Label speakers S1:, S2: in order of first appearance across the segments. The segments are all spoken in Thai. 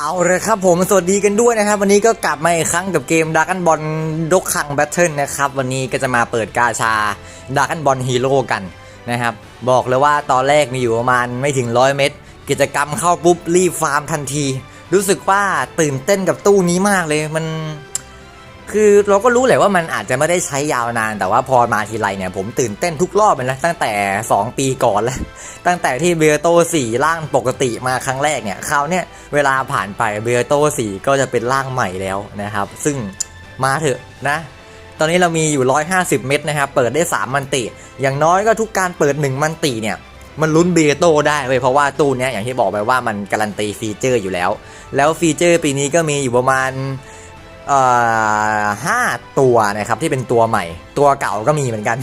S1: เอาเลยครับผมสวัสดีกันด้วยนะครับ วันนี้ก็กลับมาอีกครั้งกับเกมด r ก g นบอลดกคังแบทเทิลนะครับ วันนี้ก็จะมาเปิดกาชาด r ก g นบอลฮีโร่กันนะครับ บอกเลยว่าตอนแรกมีอยู่ประมาณไม่ถึงร้อยเม็ดกิจกรรมเข้าปุ๊บรีบฟาร์มทันที รู้สึกว่าตื่นเต้นกับตู้นี้มากเลยมัน คือเราก็รู้แหละว่ามันอาจจะไม่ได้ใช้ยาวนาน แต่ว่าพอมาทีไรเนี่ยผมตื่นเต้นทุกรอบเลยนะตั้งแต่ 2 ปีก่อนแล้ว ตั้งแต่ที่เบโต4ร่างปกติมาครั้งแรกเนี่ยคราวเนี้ยเวลาผ่านไปเบโต4ก็จะเป็นร่างใหม่แล้วนะครับ ซึ่งมาเถอะนะ ตอนนี้เรามีอยู่ 150 เม็ดนะครับ เปิดได้ 3 มันติ อย่างน้อยก็ทุกการเปิด 1 มันติเนี่ยมันลุ้นเบโตได้เว้ยเพราะว่าตู้เนี้ยอย่างที่บอกไปว่ามันการันตีฟีเจอร์อยู่แล้ว แล้วฟีเจอร์ปีนี้ก็มีอยู่ประมาณ เอ่อห้าตัวนะครับที่เป็นตัวใหม่ ตัวเก่าก็มีเหมือนกัน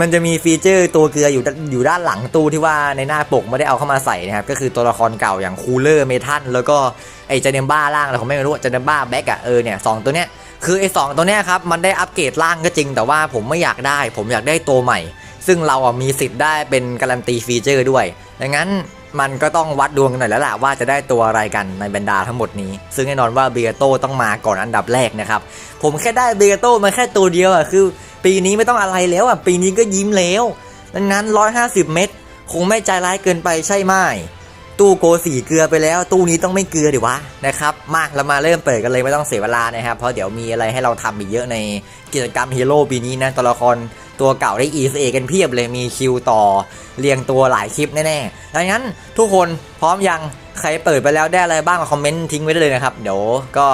S1: มันจะมีฟีเจอร์ตัวเกลืออยู่ด้านอยู่ด้านหลังตู้ที่ว่าในหน้าปกไม่ได้เอาเข้ามาใส่นะครับ ก็คือตัวละครเก่าอย่างคูลเลอร์เมทัลแล้วก็ไอเจเนมบ้าล่างอะไรผมไม่รู้เจเนมบ้าแบ็กอะเออเนี่ยสองตัวเนี้ยคือไอสองตัวเนี้ยครับมันได้อัปเกรดร่างก็จริง แต่ว่าผมไม่อยากได้ ผมอยากได้ตัวใหม่ ซึ่งเราอะมีสิทธิ์ได้เป็นการันตีฟีเจอร์ด้วยดังนั้น มันก็ต้องวัดดวงกันหน่อยแล้วล่ะว่าจะได้ตัวอะไรกันในบรรดาทั้งหมดนี้ ซึ่งแน่นอนว่าเบียโตต้องมาก่อนอันดับแรกนะครับ ผมแค่ได้เบียโตมาแค่ตัวเดียวอะคือ ปีนี้ไม่ต้องอะไรแล้วอะปีนี้ก็ยิ้มแล้วดังนั้น 150 เม็ดคงไม่ใจร้ายเกินไปใช่ไหมตู้โกสีเกลือไปแล้ว ตู้นี้ต้องไม่เกลือดิวะนะครับมาเรามาเริ่มเปิดกันเลยไม่ต้องเสียเวลานะครับเพราะเดี๋ยวมีอะไรให้เราทำอีกเยอะในกิจกรรมฮีโร่ปีนี้นะตัวละคร ตัวเก่าได้ e อกันเพียบเลยมีคิวต่อเรียงตัวหลายคลิปแน่ๆดังนั้นทุกคนพร้อมยังใครเปิดไปแล้วได้อะไรบ้างมาคอมเมนต์ทิ้งไว้ได้เลยนะครับ เดี๋ยวก็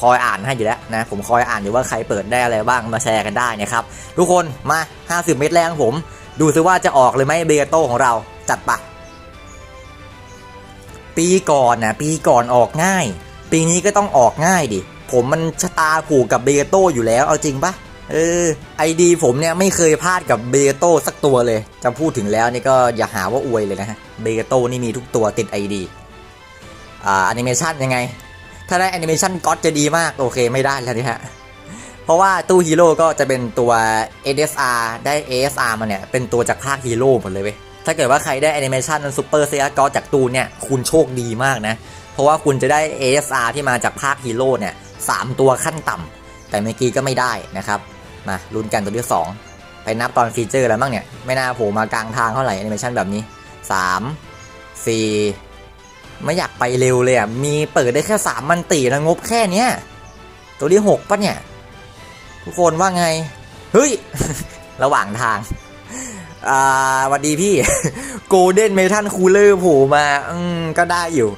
S1: คอยอ่านให้อยู่แล้วนะ ผมคอยอ่านอยู่ว่าใครเปิดได้อะไรบ้างมาแชร์กันได้นะครับ ทุกคนมา 50 เม็ดแรกของผม ดูซิว่าจะออกเลยไหมเบโตของเราจัดปะปีก่อนนะปีก่อนออกง่าย ปีนี้ก็ต้องออกง่ายดิผมมันชะตาผูกกับเบโตอยู่แล้วเอาจริงปะ เออไอดีผมเนี่ยไม่เคยพลาดกับเบโตสักตัวเลย จะพูดถึงแล้วนี่ก็อย่าหาว่าอวยเลยนะฮะเบโตนี่มีทุกตัวติดไอดีอ่าแอนิเมชันยังไง ถ้าได้แอนิเมชันก็จะดีมาก โอเคไม่ได้แล้วนี่ฮะ เพราะว่าตู้ฮีโร่ก็จะเป็นตัว ASR ได้ ASR มาเนี่ย เป็นตัวจากภาคฮีโร่หมดเลยเว้ยถ้าเกิดว่าใครได้แอนิเมชันซูเปอร์เซียกอจากตู้เนี่ยคุณโชคดีมากนะ เพราะว่าคุณจะได้ ASR ที่มาจากภาคฮีโร่เนี่ยสามตัวขั้นต่ำแต่เมื่อกี้ก็ไม่ได้นะครับ มาลุ้นกันตัวที่ 2 ไปนับตอนฟีเจอร์แล้วมั้งเนี่ย ไม่น่าโผล่มากลางทางเท่าไหร่แอนิเมชันแบบนี้ 3 4 ไม่อยากไปเร็วเลยอะ มีเปิดได้แค่ 3 มันตีนะงบแค่เนี้ยตัวที่ 6ปะเนี่ย ทุกคนว่าไง เฮ้ย ระหว่างทางอ่าสวัสดีพี่โกลเด้นเมทัลคูลเลอร์โผล่มา อืม ก็ได้อยู่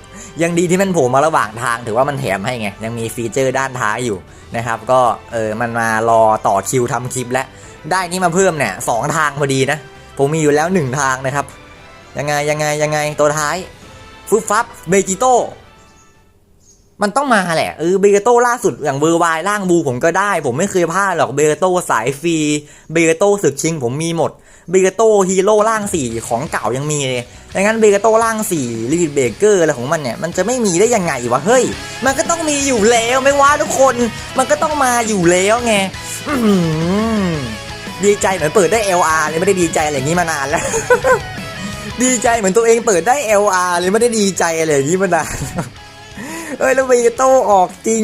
S1: ยังดีที่มันโผล่มาระหว่างทางถือว่ามันแถมให้ไง ยังมีฟีเจอร์ด้านท้ายอยู่นะครับ ก็เออมันมารอต่อคิวทำคลิปและได้นี่มาเพิ่มเนี่ยสองทางพอดีนะ ผมมีอยู่แล้วหนึ่งทางนะครับ ยังไงยังไงยังไงตัวท้ายฟุบฟับเบจิโตมันต้องมาแหละเออเบเกโต้ล่าสุดอย่างเวอร์วายร่างบูผมก็ได้ ผมไม่เคยพลาดหรอกเบเกโต้สายฟรีเบเกโต้ศึกชิงผมมีหมด เบเกโตฮีโร่ร่างสี่ของเก่ายังมีเลยดังนั้นเบเกโตร่างสี่ลิมิตเบเกอร์อะไรของมันเนี่ยมันจะไม่มีได้ยังไงวะเฮ้ย มันก็ต้องมีอยู่แล้วไม่ว่าทุกคนมันก็ต้องมาอยู่แล้วไงดีใจเหมือนเปิดได้ LR เลยไม่ได้ดีใจอะไรอย่างนี้มานานแล้ว ดีใจเหมือนตัวเองเปิดได้ LR เลยไม่ได้ดีใจอะไรอย่างนี้มานานเอ้ยแล้วเวโต้ออกจริง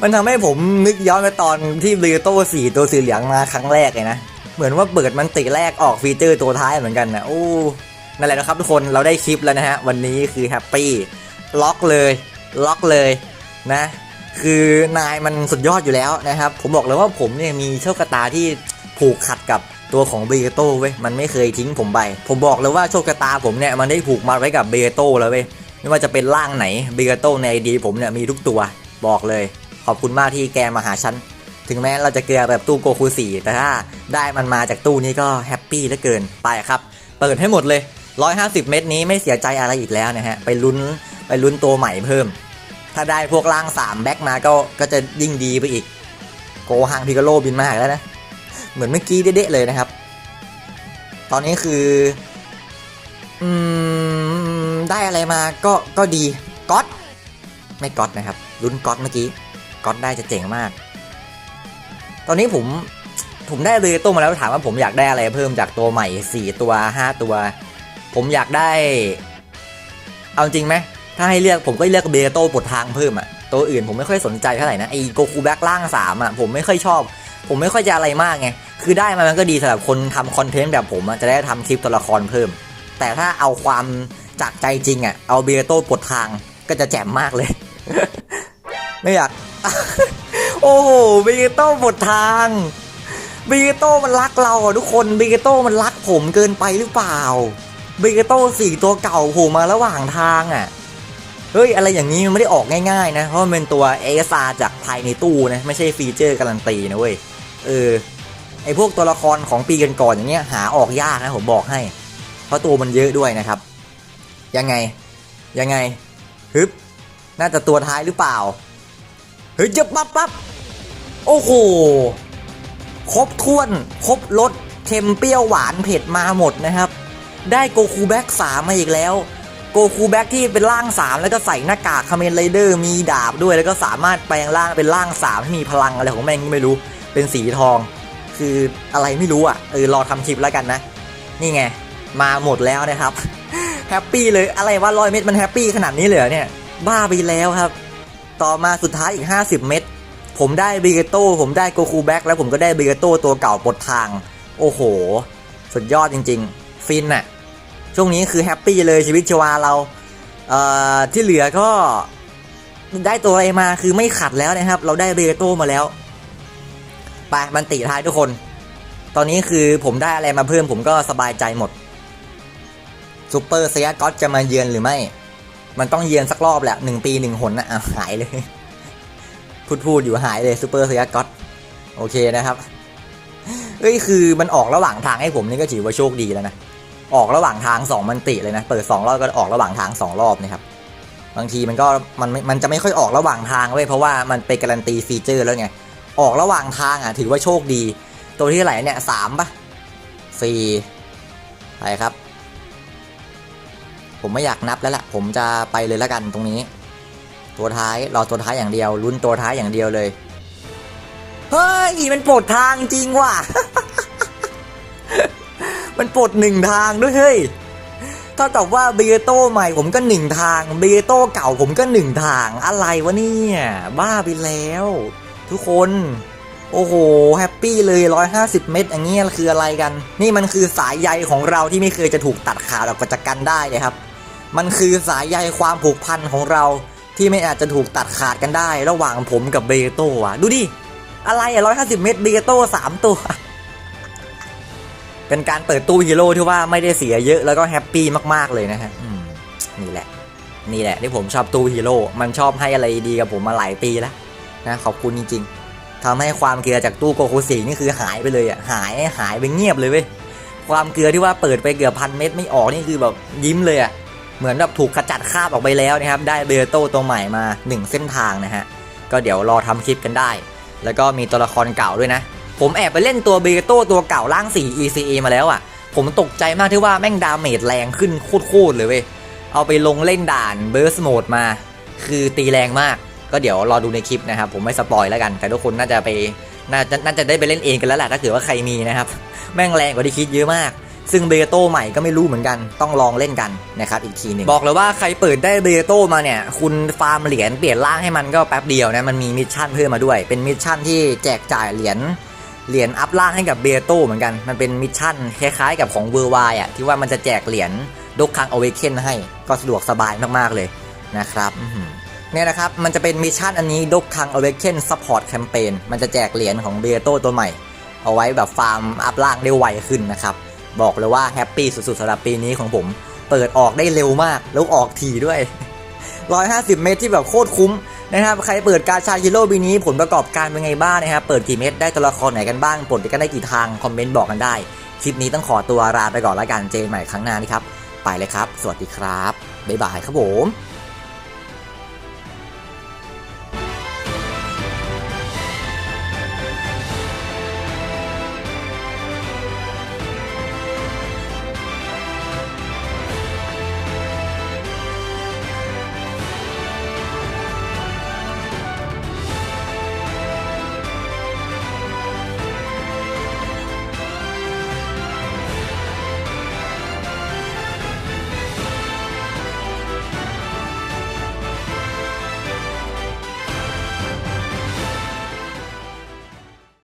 S1: มันทำให้ผมนึกย้อนไปตอนที่เวโต้สี่ตัวสีเหลืองมาครั้งแรกเลยนะ เหมือนว่าเปิดมันติแรกออกฟีเจอร์ตัวท้ายเหมือนกันนะโอ้นั่นแหละนะครับทุกคนเราได้คลิปแล้วนะฮะ วันนี้คือแฮปปี้ล็อกเลย ล็อกเลยนะ คือนายมันสุดยอดอยู่แล้วนะครับ ผมบอกเลยว่าผมเนี่ยมีโชคชะตาที่ผูกขัดกับตัวของเบโต้เว้ยมันไม่เคยทิ้งผมไป ผมบอกเลยว่าโชคชะตาผมเนี่ยมันได้ผูกมัดไว้กับเบโต้แล้วเว้ยไม่ว่าจะเป็นร่างไหนเบโต้ในไอดีผมเนี่ยมีทุกตัวบอกเลย ขอบคุณมากที่แกมาหาฉัน ถึงแม้เราจะเกลือแบบตู้โกคูสี่แต่ถ้าได้มันมาจากตู้นี้ก็แฮปปี้เหลือเกินไปครับ เปิดให้หมดเลย 150 เม็ดนี้ไม่เสียใจอะไรอีกแล้วนะฮะ ไปลุ้นไปลุ้นตัวใหม่เพิ่ม ถ้าได้พวกร่าง 3 แบ็กมาก็ก็จะยิ่งดีไปอีก โกฮังพิกโลบินมากแล้วนะ เหมือนเมื่อกี้เด๊ะเลยนะครับ ตอนนี้คืออืมได้อะไรมาก็ก็ดีก๊อตไม่ก๊อตนะครับลุ้นก๊อตเมื่อกี้ก๊อตได้จะเจ๋งมาก ตอนนี้ผมผมได้เลยตัวมาแล้วถามว่าผมอยากได้อะไรเพิ่มจากตัวใหม่สี่ตัวห้าตัว ผมอยากได้ เอาจริงไหมถ้าให้เลือกผมก็เลือกเบโต้ปลดทางเพิ่มอะตัวอื่นผมไม่ค่อยสนใจเท่าไหร่นะไอ้โกคูแบ็กล่างสามอะผมไม่ค่อยชอบ ผมไม่ค่อยจะอะไรมากไงคือได้มามันก็ดีสำหรับคนทำคอนเทนต์แบบผมจะได้ทำคลิปตัวละครเพิ่ม แต่ถ้าเอาความจากใจจริงอะเอาเบโต้ปลดทางก็จะแจ่มมากเลย ไม่อยาก โอ้โหเบโต้ปลดทางเบโต้มันรักเราอะทุกคนเบโต้มันรักผมเกินไปหรือเปล่าเบโต้สี่ตัวเก่าโผล่มาระหว่างทางอะเฮ้ย อะไรอย่างนี้มันไม่ได้ออกง่ายๆนะ เพราะมันเป็นตัวเอสาจากภายในตู้นะ ไม่ใช่ฟีเจอร์การันตีนะเว้ย เออ ไอพวกตัวละครของปีกันก่อนอย่างเงี้ยหาออกยากนะผมบอกให้ เพราะตัวมันเยอะด้วยนะครับ ยังไง ยังไง ฮึบ น่าจะตัวท้ายหรือเปล่า เฮ้ยจะปั๊บปั๊บ โอ้โห ครบถ้วน ครบรสเค็มเปรี้ยวหวานเผ็ดมาหมดนะครับ ได้โกคูแบ็กสามมาอีกแล้ว โกคูแบ็กที่เป็นร่างสามแล้วก็ใส่หน้ากากคาเมนไรเดอร์มีดาบด้วยแล้วก็สามารถแปลงร่างเป็นร่างสามที่มีพลังอะไรของแม่งก็ไม่รู้ เป็นสีทอง คืออะไรไม่รู้อะเออรอทำคลิปแล้วกันนะ นี่ไง มาหมดแล้วนะครับแฮปปี้เลยอะไรว่าร้อยเม็ดมันแฮปปี้ขนาดนี้เลยเหรอเนี่ย บ้าไปแล้วครับ ต่อมาสุดท้ายอีก 50 เม็ด ผมได้เบเกโต้ผมได้โกคูแบ็กแล้วผมก็ได้เบเกโต้ตัวเก่าปลดทาง โอ้โห สุดยอดจริง ๆ ฟินอะช่วงนี้คือแฮปปี้เลยชีวิตชวาเราเอ่อที่เหลือก็ได้ตัวอะไรมาคือไม่ขัดแล้วนะครับ เราได้เบเกโต้มาแล้วไปมันติท้ายทุกคน ตอนนี้คือผมได้อะไรมาเพิ่มผมก็สบายใจหมดซูเปอร์เซียก็จะมาเยือนหรือไม่ มันต้องเยือนสักรอบแหละหนึ่งปีหนึ่งหนนะอะหายเลย พูดพูดอยู่หายเลยซูเปอร์เซียก็ตโอเคนะครับเอ้ยคือมันออกระหว่างทางให้ผมนี่ก็ถือว่าโชคดีแล้วนะออกระหว่างทางสองมันติเลยนะเปิดสองรอบก็ออกระหว่างทางสองรอบนะครับบางทีมันก็มันมันจะไม่ค่อยออกระหว่างทางเว้ยเพราะว่ามันเป็นการันตีฟีเจอร์แล้วไงออกระหว่างทางอะถือว่าโชคดี ตัวที่เท่าไหร่เนี่ยสามปะสี่ไปครับ ผมไม่อยากนับแล้วล่ะ ผมจะไปเลยแล้วกันตรงนี้ ตัวท้ายรอตัวท้ายอย่างเดียวลุ้นตัวท้ายอย่างเดียวเลย เฮ้ยมันปลดทางจริงว่ะ มันปลดหนึ่งทางด้วยเฮ้ยเท่ากับว่าเบโต้ใหม่ผมก็หนึ่งทางเบโต้เก่าผมก็หนึ่งทางอะไรวะเนี่ย บ้าไปแล้ว ทุกคน โอ้โห แฮปปี้เลย 150 เม็ดอย่างเงี้ยคืออะไรกัน นี่มันคือสายใยของเราที่ไม่เคยจะถูกตัดขาดออกจากกันได้เลยครับ มันคือสายใยความผูกพันของเรา ที่ไม่อาจจะถูกตัดขาดกันได้ ระหว่างผมกับเบโต้อะดูดิ อะไรอะ150เม็ดเบโต้สามตัว เป็นการเปิดตู้ฮีโร่ที่ว่าไม่ได้เสียเยอะแล้วก็แฮปปี้มากๆเลยนะฮะนี่แหละ นี่แหละที่ผมชอบตู้ฮีโร่มันชอบให้อะไรดีกับผมมาหลายปีแล้วนะขอบคุณจริงๆทำให้ความเกลือจากตู้โกโคสีนี่คือหายไปเลยอะหายหายไปเงียบเลยเว้ยความเกลือที่ว่าเปิดไปเกือบพันเม็ดไม่ออกนี่คือแบบยิ้มเลยอะ เหมือนแบบถูกขจัดคาบออกไปแล้วนะครับ ได้เบโต้ตัวใหม่มา 1 เส้นทางนะฮะ ก็เดี๋ยวรอทำคลิปกันได้ แล้วก็มีตัวละครเก่าด้วยนะ ผมแอบไปเล่นตัวเบโต้ตัวเก่าร่าง 4 ECA มาแล้วอะ ผมตกใจมากที่ว่าแม่งดาเมจแรงขึ้นโคตรๆเลยเว้ย เอาไปลงเล่นด่านเบิร์สโหมดมา คือตีแรงมาก ก็เดี๋ยวรอดูในคลิปนะครับ ผมไม่สปอยแล้วกัน แต่ทุกคนน่าจะไป น่าจะน่าจะได้ไปเล่นเองกันแล้วแหละถ้าเกิดว่าใครมีนะครับ แม่งแรงกว่าที่คิดเยอะมาก ซึ่งเบโต้ใหม่ก็ไม่รู้เหมือนกันต้องลองเล่นกันนะครับอีกทีหนึงบอกเลยว่าใครเปิดได้เบโต้มาเนี่ย คุณฟาร์มเหรียญเปลี่ยนร่างให้มันก็แป๊บเดียวนะมันมีมิชชั่นเพิ่มมาด้วย เป็นมิชชั่นที่แจกจ่ายเหรียญเหรียญอัพล่างให้กับเบโต้เหมือนกัน มันเป็นมิชชั่นคล้ายๆกับของเวอร์ไวอะที่ว่ามันจะแจกเหรียญดกคังอเวเคนให้ก็สะดวกสบายมากๆเลยนะครับเนี่ยนะครับ มันจะเป็นมิชชั่นอันนี้ดกคังอเวเคนซัพพอร์ตแคมเปญมันจะแจกเหรียญของเบโต้ตัวใหม่ เอาไว้แบบฟาร์มอัพล่างได้ไวขึ้นนะครับ บอกเลยว่าแฮปปี้สุดๆสำหรับปีนี้ของผม เปิดออกได้เร็วมาก แล้วออกถี่ด้วย 150 เมตรที่แบบโคตรคุ้มนะครับใครเปิดการชาฮิโร่ปีนี้ผลประกอบการเป็นไงบ้างนะครับเปิดกี่เม็ดได้ตัวละครไหนกันบ้างปลดกันได้กี่ทางคอมเมนต์บอกกันได้ คลิปนี้ต้องขอตัวลาไปก่อนแล้วกันเจอกันใหม่ครั้งหน้านี้ครับไปเลยครับ สวัสดีครับบ๊ายบายครับผม